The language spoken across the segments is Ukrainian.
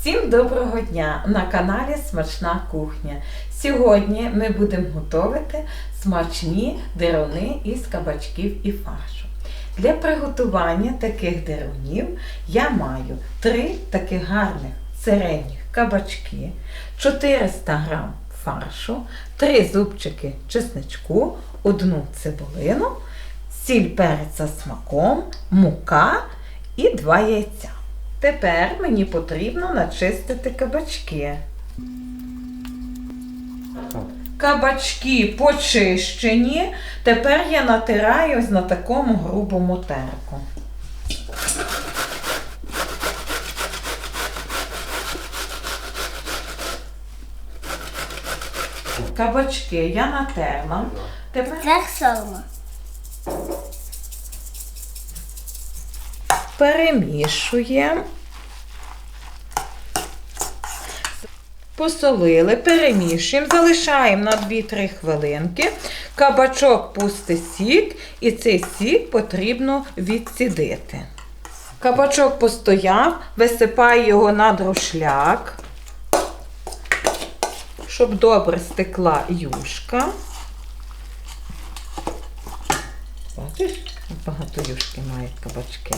Всім доброго дня! На каналі Смачна кухня. Сьогодні ми будемо готувати смачні деруни із кабачків і фаршу. Для приготування таких дерунів я маю 3 таких гарних середніх кабачки, 400 г фаршу, 3 зубчики чесничку, одну цибулину, сіль перець за смаком, мука і 2 яйця. Тепер мені потрібно начистити кабачки. Кабачки почищені. Тепер я натираюсь на такому грубому терку. Кабачки я натерла. Тепер Так само. Перемішуємо. Посолили, перемішуємо, залишаємо на 2-3 хвилинки. Кабачок пустить сік, і цей сік потрібно відсідити. Кабачок постояв, висипаю його на друшляк, щоб добре стекла юшка. Бачиш, багато юшки мають кабачки.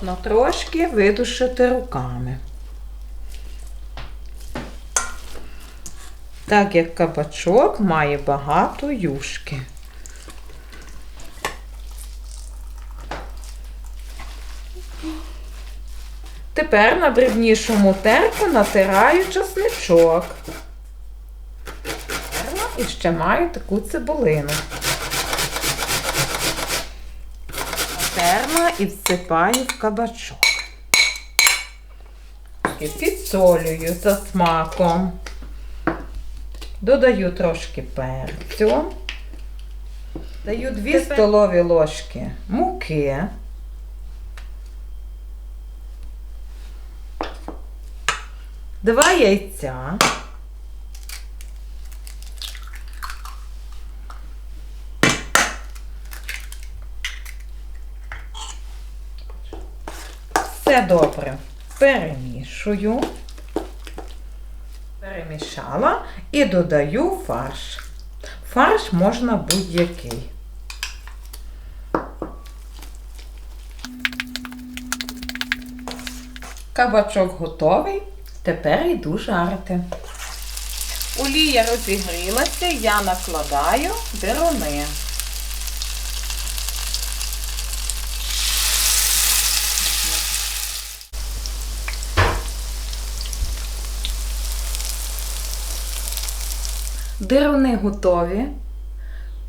Можна трошки видушити руками. Так як кабачок має багато юшки. Тепер на дрібнішому терку натираю часничок. І ще маю таку цибулину. Терна і всипаю в кабачок. І підсолюю за смаком. Додаю трошки перцю. Даю 2 столові ложки муки. Два яйця. Все добре перемішую. Перемішала і додаю фарш. Фарш можна будь-який. Кабачок готовий. Тепер йду жарити. Олія розігрілася, я накладаю деруни. Деруни готові.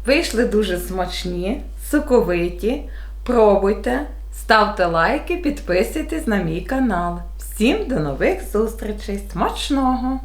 Вийшли дуже смачні, соковиті. Пробуйте, ставте лайки, підписуйтесь на мій канал. Всім до нових зустрічей! Смачного!